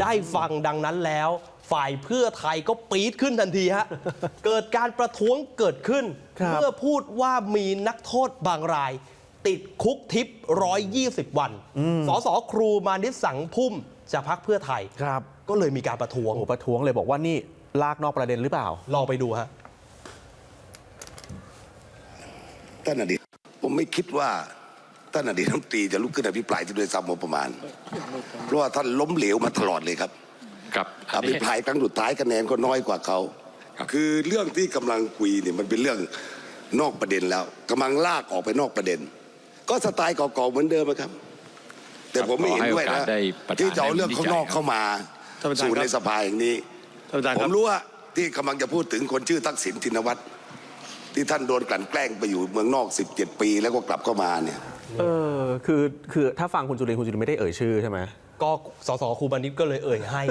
ได้ฟังดังนั้นแล้ว ฝ่ายเพื่อไทยก็ปี๊ดขึ้นทันทีฮะ เกิดการประท้วงเกิดขึ้นครับเมื่อพูดว่ามีนักโทษบางราย ติดคุกทิพย์120 วัน สสครูมานิสสังพุ่มจากพักเพื่อไทยครับ ก็เลยมีการประท้วงโอ้โหประท้วงเลยบอกว่านี่ลากนอกประเด็นหรือเปล่า ลองไปดูฮะท่านอดีตผมไม่คิดว่า ท่านอดีตรัฐมนตรีจะลุกขึ้นอภิปรายที่ด้วยซ้ำงบประมาณ เพราะว่าท่านล้มเหลวมาตลอดเลยครับครับอภิปรายครั้งสุดท้ายคะแนนก็น้อยกว่าเขาคือเรื่องที่กำลังคุยเนี่ยมันเป็นเรื่องนอกประเด็นแล้วกำลังลากออกไปนอกประเด็น ก็สไตล์เก่าๆเหมือนเดิมอะครับ แต่ผมไม่เห็นด้วยขอให้โอนะกาสได้ประธานที่จะเอาเรื่องข้างนอกได้วินิจฉัยครับเข้ามาท่านประธานสู่ครับในสภาอย่างนี้ท่านประธานผครัมบรู้ว่าที่กำลังจะพูดถึงคนชื่อทักษิณชินวัตรที่ท่านโดนกลั่นแกล้งไปอยู่เมืองนอก 17 ปี แล้วก็กลับเข้ามาเนี่ย เออคือคือถ้าฟังคุณจุลินทร์คุณจุลินทร์ไม่ได้เอ่ยชื่อใช่ไหมก็สสครูมานิสก็เลยเอ่ยให้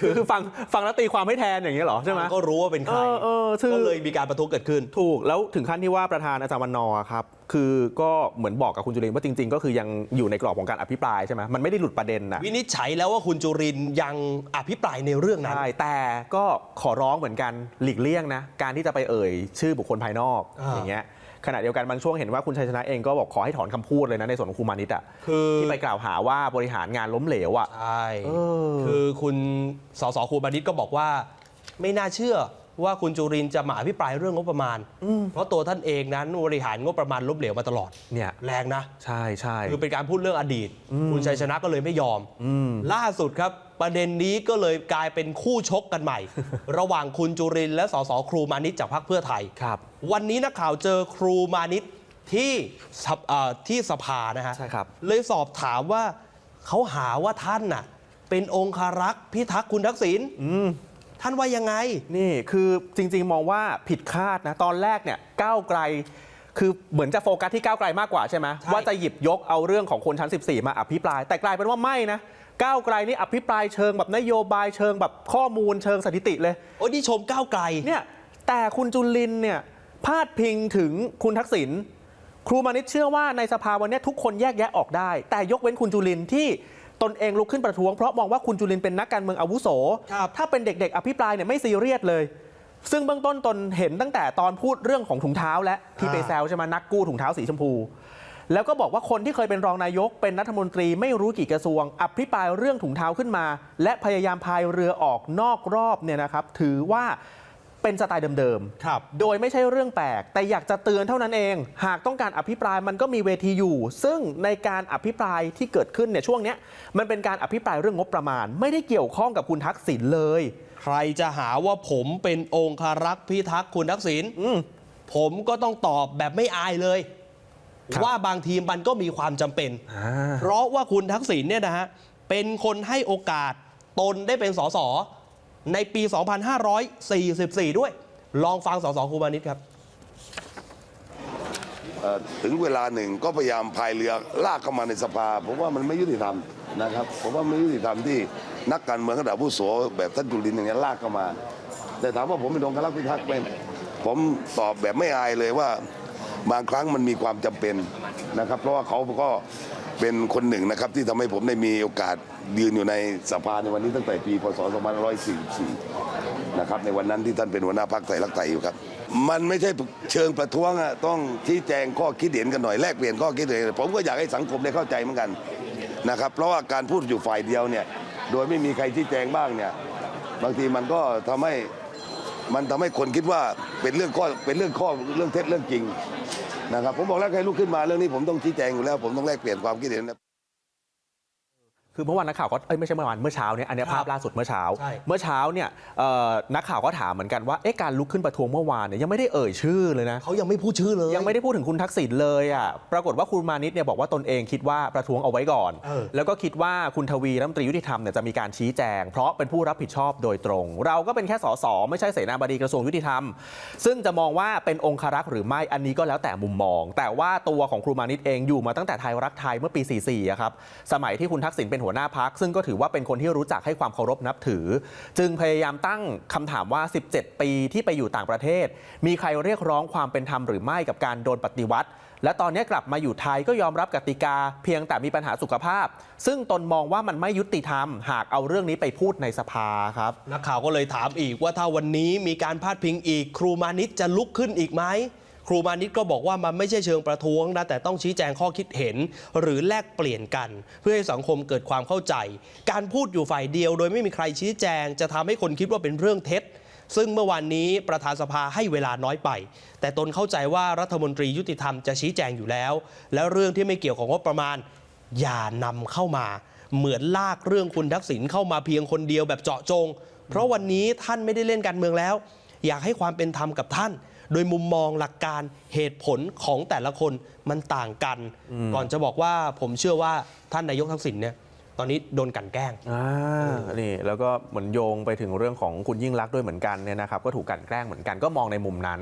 คือคือฟังฟังแล้วตีความให้แทนอย่างนี้ยเหรอใช่ไหมก็รู้ว่าเป็นใครเออเออคือก็เลยมีการประท้วงเกิดขึ้น ถูกแล้วถึงขั้นที่ว่าประธานอาจารย์วันนอร์ครับคือก็เหมือนบอกกับคุณจุลินทร์ว่าจริง ๆ ก็คือยังอยู่ในกรอบของการอภิปรายใช่ไหมมันไม่ได้หลุดประเด็นนะวินิจฉัยแล้วว่าคุณจุรินทร์ยังอภิปรายในเรื่องนั้นใช่แต่ก็ขอร้องเหมือนกันหลีกเลี่ยงนะการที่จะไปเอ่ย ชื่อบุคคลภายนอกอ่าอย่างเงี้ย ขณะเดียวกันบางช่วงเห็นว่าคุณชัยชนะเองก็บอกขอให้ถอนคำพูดเลยนะในส่วนของครูมานิตอะคือที่ไปกล่าวหาว่าบริหารงานล้มเหลวอะใช่เออคือคุณสสครูมานิตก็บอกว่า ไม่น่าเชื่อ ว่าคุณจุรินทร์จะมาอภิปรายเรื่องงบประมาณ เพราะตัวท่านเองนั้นบริหารงบประมาณล้มเหลวมาตลอดเนี่ยแรงนะ ใช่ใช่คือเป็นการพูดเรื่องอดีต คุณชัยชนะก็เลยไม่ยอม ล่าสุดครับ ประเด็นนี้ก็เลยกลายเป็นคู่ชกกันใหม่ ระหว่างคุณจุรินทร์และสสครูมานิตจากพรรคเพื่อไทยครับ วันนี้นักข่าวเจอครูมานิตที่สภเอ่อที่สภานะฮะใช่ครับเลยสอบถามว่าเขาหาว่าท่านน่ะเป็นองคารักษ์พิทักษ์คุณทักษิณ ท่านว่ายังไง นี่คือจริง ๆ มองว่าผิดคาดนะ ตอนแรกเนี่ยก้าวไกล คือเหมือนจะโฟกัสที่ก้าวไกลมากกว่าใช่ไหมใช่ว่าจะหยิบยกเอาเรื่องของคนชั้น 14 มาอภิปราย แต่กลายเป็นว่าไม่นะก้าวไกลนี่อภิปรายเชิงแบบนโยบายเชิงแบบข้อมูลเชิงสถิติเลยโอ้ยนี่ชมก้าวไกลเนี่ยแต่คุณจุลินเนี่ยพาดพิงถึงคุณทักษิณครูมานิตเชื่อว่าในสภาวันเนี้ยทุกคนแยกแยะออกได้ แต่ยกเว้นคุณจุลินที่ ตนเองลุกขึ้นประท้วงเพราะมองว่าคุณจุลินเป็นนักการเมืองอาวุโส ครับ ถ้าเป็นเด็กๆ อภิปรายเนี่ยไม่ซีเรียสเลย ซึ่งเบื้องต้นตนเห็นตั้งแต่ตอนพูดเรื่องของถุงเท้าและที่ไปแซวใช่ไหมนักกู้ถุงเท้าสีชมพู แล้วก็บอกว่าคนที่เคยเป็นรองนายกเป็นรัฐมนตรีไม่รู้กี่กระทรวง อภิปรายเรื่องถุงเท้าขึ้นมา และพยายามพายเรือออกนอกรอบเนี่ยนะครับ ถือว่า เป็นสไตล์เดิมๆครับโดยไม่ใช่เรื่องแปลก แต่อยากจะเตือนเท่านั้นเอง หากต้องการอภิปรายมันก็มีเวทีอยู่ ซึ่งในการอภิปรายที่เกิดขึ้นเนี่ยช่วงเนี้ยมันเป็นการอภิปรายเรื่องงบประมาณ ไม่ได้เกี่ยวข้องกับคุณทักษิณเลย ใครจะหาว่าผมเป็นองคารักษ์พิทักษ์คุณทักษิณอืมผมก็ต้องตอบแบบไม่อายเลยครับว่าบางทีมันก็มีความจำเป็นอ่าเพราะว่าคุณทักษิณเนี่ยนะฮะเป็นคนให้โอกาสตนได้เป็นสส ในปี 2544 ด้วย ลองฟังสสครูมานิตครับถึงเวลาหนึ่งก็พยายามพายเรือลากเข้ามาในสภาผมว่ามันไม่ยุติธรรมนะครับผมว่าไม่ยุติธรรมที่นักการเมืองระดับผู้โสแบบท่านจุลินอย่างนี้ยลากเข้ามา แต่ถามว่าผมเป็นองครักพิทักษ์ไหมผมตอบแบบไม่อายเลยว่าบางครั้งมันมีความจำเป็นนะครับ เพราะว่าเขาก็ เป็นคนหนึ่งนะครับที่ทำให้ผมได้มีโอกาสยืนอยู่ในสภาในวันนี้ตั้งแต่ปีพศ 2544 นะครับในวันนั้นที่ท่านเป็นหัวหน้าพรรคไทยรักไทยอยู่ครับ มันไม่ใช่เชิงประท้วงอะต้องชี้แจงข้อคิดเห็นกันหน่อยแลกเปลี่ยนข้อคิดเห็นผมก็อยากให้สังคมได้เข้าใจเหมือนกันนะครับเพราะว่าการพูดอยู่ฝ่ายเดียวเนี่ยโดยไม่มีใครชี้แจงบ้างเนี่ยบางทีมันก็ทำให้มันทำให้คนคิดว่าเป็นเรื่องข้อเป็นเรื่องข้อเรื่องเท็จเรื่องจริง นะครับผมบอกแล้วใครลุกขึ้นมาเรื่องนี้ผมต้องชี้แจงอยู่แล้ว ผมต้องแลกเปลี่ยนความคิดเห็นนะ คือเมื่อวานนักข่าวก็เอ้ยไม่ใช่เมื่อวานเมื่อเช้าเนี่ยอันเนี้ยครับภาพล่าสุดเมื่อเช้า ใช่ เมื่อเช้าเนี่ยเอ่อนักข่าวก็ถามเหมือนกันว่าเอ๊ะการลุกขึ้นประท้วงเมื่อวานเนี่ยยังไม่ได้เอ่ยชื่อเลยนะ เขายังไม่พูดชื่อเลย ยังไม่ได้พูดถึงคุณทักษิณเลยอะ ปรากฏว่าคุณมานิตเนี่ยบอกว่าตนเองคิดว่าประท้วงเอาไว้ก่อน เออ แล้วก็คิดว่าคุณทวีรัฐมนตรียุติธรรมเนี่ยจะมีการชี้แจง เพราะเป็นผู้รับผิดชอบโดยตรง เราก็เป็นแค่สสไม่ใช่เสนาบดีกระทรวงยุติธรรม ซึ่งจะมองว่าเป็นองครักษ์หรือไม่อันนี้ก็แล้วแต่มุมมอง แต่ว่าตัวของครูมานิตเองอยู่มาตั้งแต่ไทยรักไทยเมื่อปี 44อะครับ สมัยที่คุณทักษิณเป็นหัวหน้าพัก ซึ่งก็ถือว่าเป็นคนที่รู้จักให้ความเคารพนับถือ จึงพยายามตั้งคำถามว่า 17 ปีที่ไปอยู่ต่างประเทศ มีใครเรียกร้องความเป็นธรรมหรือไม่กับการโดนปฏิวัติ และตอนนี้กลับมาอยู่ไทยก็ยอมรับกติกา เพียงแต่มีปัญหาสุขภาพ ซึ่งตนมองว่ามันไม่ยุติธรรม หากเอาเรื่องนี้ไปพูดในสภาครับนักข่าวก็เลยถามอีกว่าถ้าวันนี้มีการพาดพิงอีก ครูมานิตจะลุกขึ้นอีกไหม ครูมานิตก็บอกว่ามันไม่ใช่เชิงประท้วงนะแต่ต้องชี้แจงข้อคิดเห็น หรือแลกเปลี่ยนกัน เพื่อให้สังคมเกิดความเข้าใจ การพูดอยู่ฝ่ายเดียว โดยไม่มีใครชี้แจง จะทำให้คนคิดว่าเป็นเรื่องเท็จซึ่งเมื่อวานนี้ประธานสภาให้เวลาน้อยไป แต่ตนเข้าใจว่ารัฐมนตรียุติธรรมจะชี้แจงอยู่แล้ว แล้วเรื่องที่ไม่เกี่ยวของงบประมาณ อย่านำเข้ามา เหมือนลากเรื่องคุณทักษิณเข้ามาเพียงคนเดียวแบบเจาะจง เพราะวันนี้ท่านไม่ได้เล่นการเมืองแล้ว อยากให้ความเป็นธรรมกับท่าน โดยมุมมองหลักการเหตุผลของแต่ละคนมันต่างกัน ก่อนจะบอกว่าผมเชื่อว่าท่านนายกทักษิณเนี่ยตอนนี้โดนกลันแกล้งอ่านี่แล้วก็เหมือนโยงไปถึงเรื่องของคุณยิ่งรักษณ์ด้วยเหมือนกันเนี่ยนะครับก็ถูกกลันแกล้งเหมือนกันก็มองในมุมนั้น